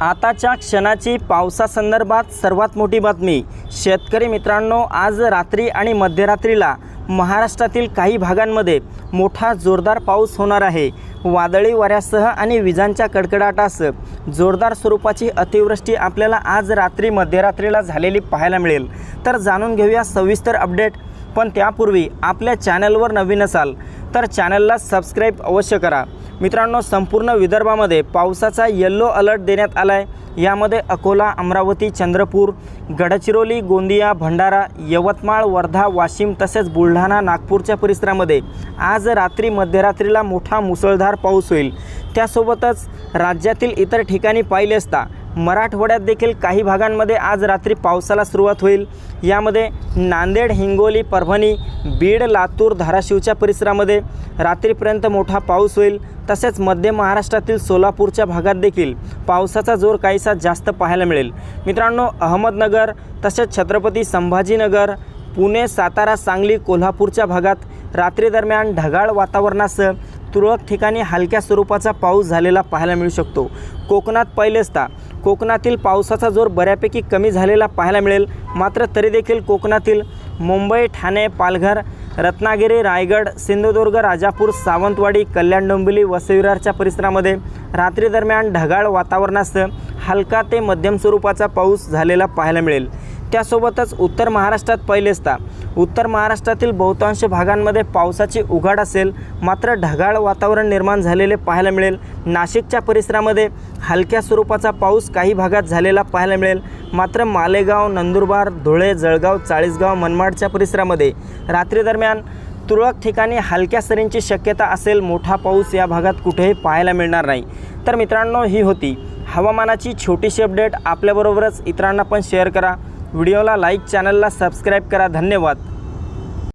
आताच्या क्षणाची पावसासंदर्भात सर्वात मोठी बातमी. शेतकरी मित्रांनो आज रात्री आणि मध्यरात्रीला महाराष्ट्रातील काही भागांमध्ये मोठा जोरदार पाऊस होणार आहे. वादळी वाऱ्यासह आणि विजांच्या कडकडाटासह जोरदार स्वरूपाची अतिवृष्टी आपल्याला आज रात्री मध्यरात्रीला झालेली पाहायला मिळेल. तर जाणून घेऊया सविस्तर अपडेट. पण त्यापूर्वी आपल्या चॅनलवर नवीन असाल तर चॅनलला सबस्क्राईब अवश्य करा. मित्रांनो संपूर्ण विदर्भामध्ये पावसाचा येल्लो अलर्ट देण्यात आला आहे यामध्ये अकोला अमरावती चंद्रपूर गडचिरोली गोंदिया भंडारा यवतमाळ वर्धा वाशिम तसेच बुलढाणा नागपूरच्या परिसरामध्ये आज रात्री मध्यरात्रीला मोठा मुसळधार पाऊस होईल. त्यासोबतच राज्यातील इतर ठिकाणी पाहिले असता मराठवाड्यात देखील काही भागांमध्ये आज रात्री पावसाला सुरुवात होईल. यामध्ये नांदेड हिंगोली परभणी बीड लातूर धाराशिवच्या परिसरामध्ये रात्रीपर्यंत मोठा पाऊस होईल. तसेच मध्य महाराष्ट्रातील सोलापूरच्या भागात देखील पावसाचा जोर काहीसा जास्त पाहायला मिळेल. मित्रांनो अहमदनगर तसेच छत्रपती संभाजीनगर पुणे सातारा सांगली कोल्हापूरच्या भागात रात्रीदरम्यान ढगाळ वातावरणासह तुरळक ठिकाणी हलक्या स्वरूपाचा पाऊस झालेला पाहायला मिळू शकतो. कोकणात पहिले कोकणातील पावसाचा जोर बऱ्यापैकी कमी झालेला पाहायला मिळेल. मात्र तरी देखील कोकणातील मुंबई ठाणे पालघर रत्नागिरी रायगड सिंधुदुर्ग राजापूर सावंतवाडी कल्याण डोंबिवली वसविरारच्या परिसरामध्ये रात्री दरम्यान ढगाळ वातावरणासह हलका ते मध्यम स्वरूपाचा पाऊस झालेला पाहायला मिळेल. त्यासोबतच उत्तर महाराष्ट्रात पहिले असता उत्तर महाराष्ट्रातील बहुतांश भागांमध्ये पावसाची उघाड असेल मात्र ढगाळ वातावरण निर्माण झालेले पाहायला मिळेल. नाशिकच्या परिसरामध्ये हलक्या स्वरूपाचा पाऊस काही भागात झालेला पाहायला मिळेल. मात्र मालेगाव नंदुरबार धुळे जळगाव चाळीसगाव मनमाडच्या परिसरामध्ये रात्री दरम्यान तुरळक ठिकाणी हलक्या सरींची शक्यता असेल मोठा पाऊस या भागात कुठेही पाहायला मिळणार नाही. तर मित्रांनो ही होती हवामानाची छोटीशी अपडेट. आपल्याबरोबरच इतरांना पण शेअर करा. व्हिडिओला लाईक चॅनलला सबस्क्राईब करा. धन्यवाद.